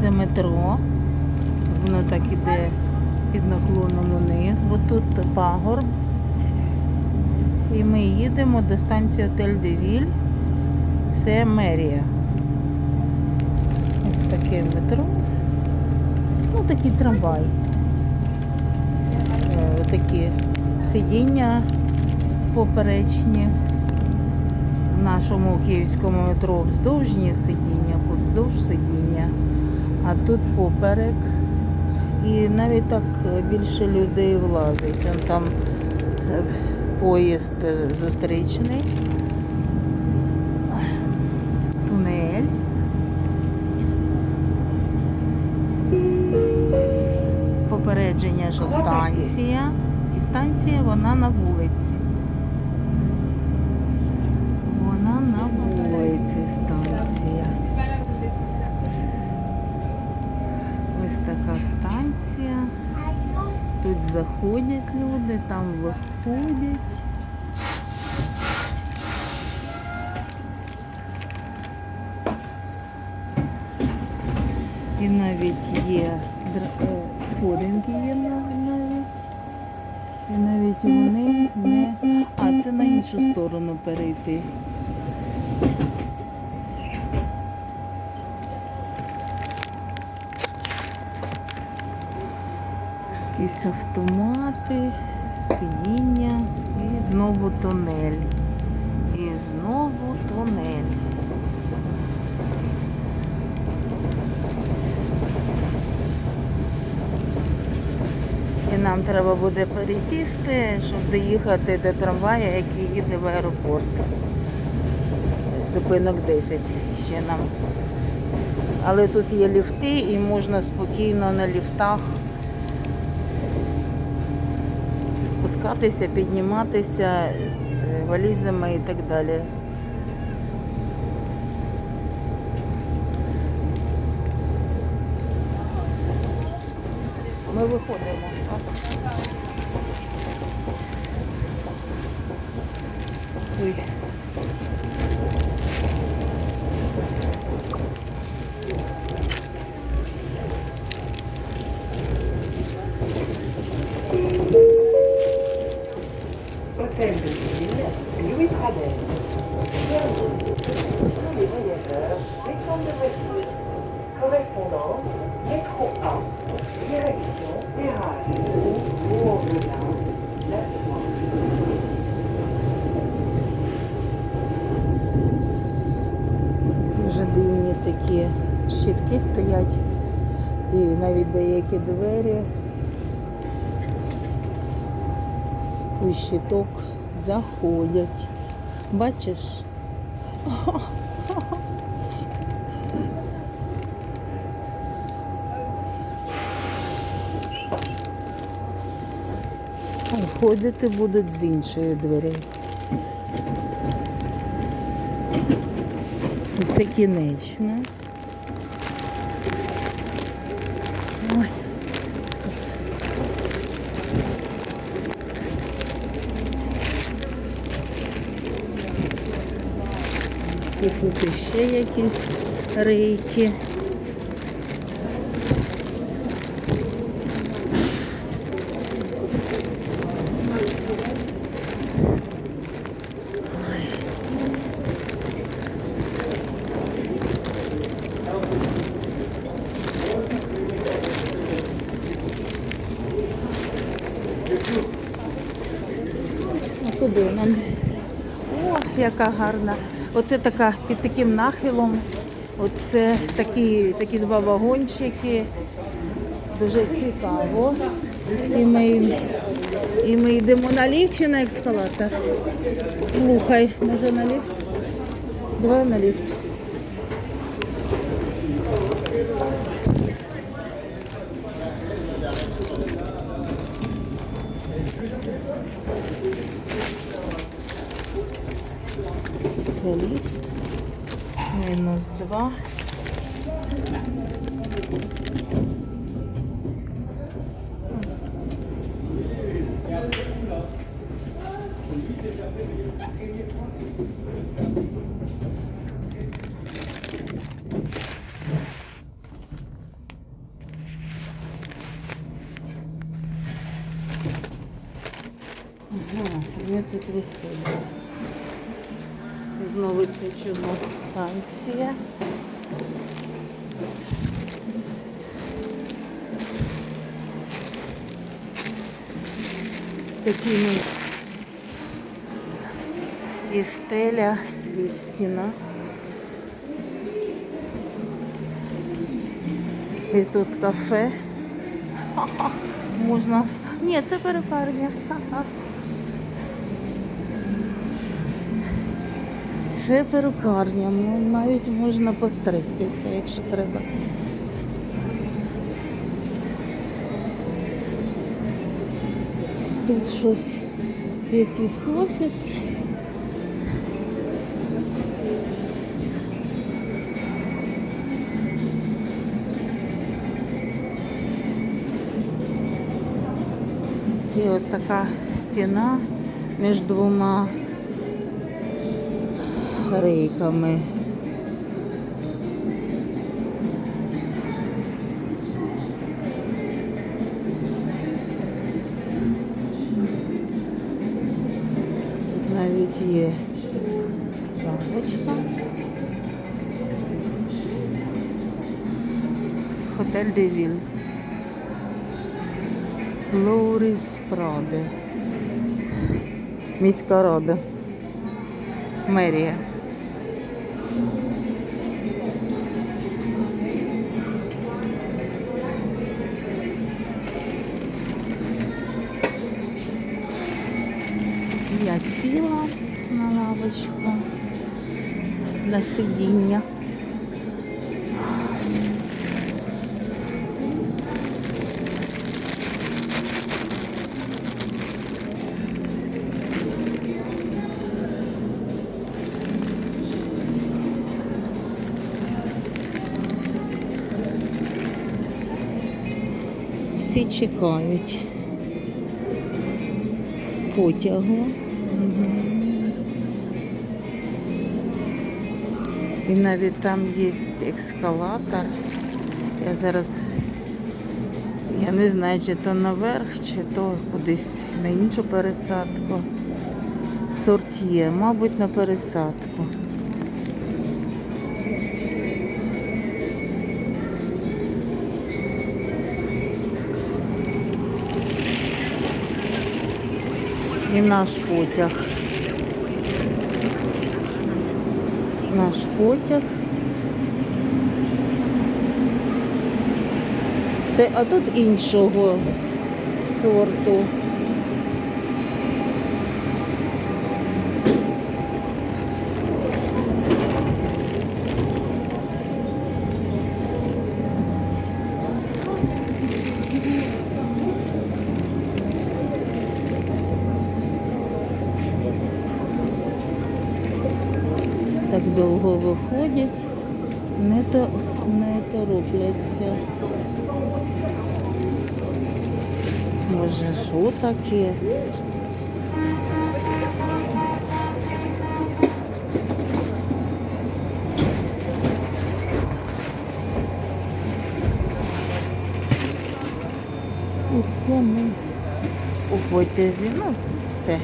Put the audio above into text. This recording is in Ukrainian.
Це метро. Воно так іде під наклоном униз, бо тут пагорб. І ми їдемо до станції Отель Девіль. Це мерія. Ось таке метро. Ну, такий трамвай. Е, Такі сидіння поперечні. В нашому київському метро вздовжні сидіння, вздовж сидіння, а тут поперек. І навіть так е, більше людей влазить. Вон Там е, поїзд е, зустрічний. Тунель. Попередження, що станція. І станція вона на вулиці. Вона на вулиці заходять люди, там виходять. І навіть є др- е, сходинки є навіть. І навіть вони не. А, це на іншу сторону перейти. Якісь автомати, сидіння і знову тунель. І знову тунель. І нам треба буде пересісти, щоб доїхати до трамвая, який їде в аеропорт. Зупинок 10 ще нам. Але тут є ліфти і можна спокійно на ліфтах спускатися, підніматися з валізами і так далі. Ми виходимо. Ой. Стоять. І навіть деякі двері. У щиток заходять. Бачиш? Входити будуть з іншої двері. Це кінечна. І тут іще якісь рейки. Куди нам? О, яка гарна. Оце така під таким нахилом. Оце такі, такі два вагончики. Дуже цікаво. І ми, і ми йдемо на ліфт чи на ескалатор? Слухай, може на ліфт? Давай на ліфт. folii. Minus 2. Ага, нет, тут выходит. Знову ця чудова станція. З такими і стеля, і стіна. І тут кафе. Ха-ха. Можна. Ні, це перукарня. Ха-ха. Це перукарня. Ну, Навіть можна постригтися, якщо треба. Тут щось, якийсь офіс. І от така стіна між двома рейками. Тут навіть є лавочка. Хотель Девіль. Лоуріс Праде. Міська рада. Мерія. Я сіла на лавочку на сидіння. Всі чекають потягу. І навіть там є ескалатор. Я зараз я не знаю, чи то наверх, чи то кудись на іншу пересадку. Сортє, мабуть, на пересадку. І наш потяг. Наш потяг. А тут іншого сорту. Так довго виходять, не, то, не торопляться. Може, що таке? І це ми у потязі. Ну, все.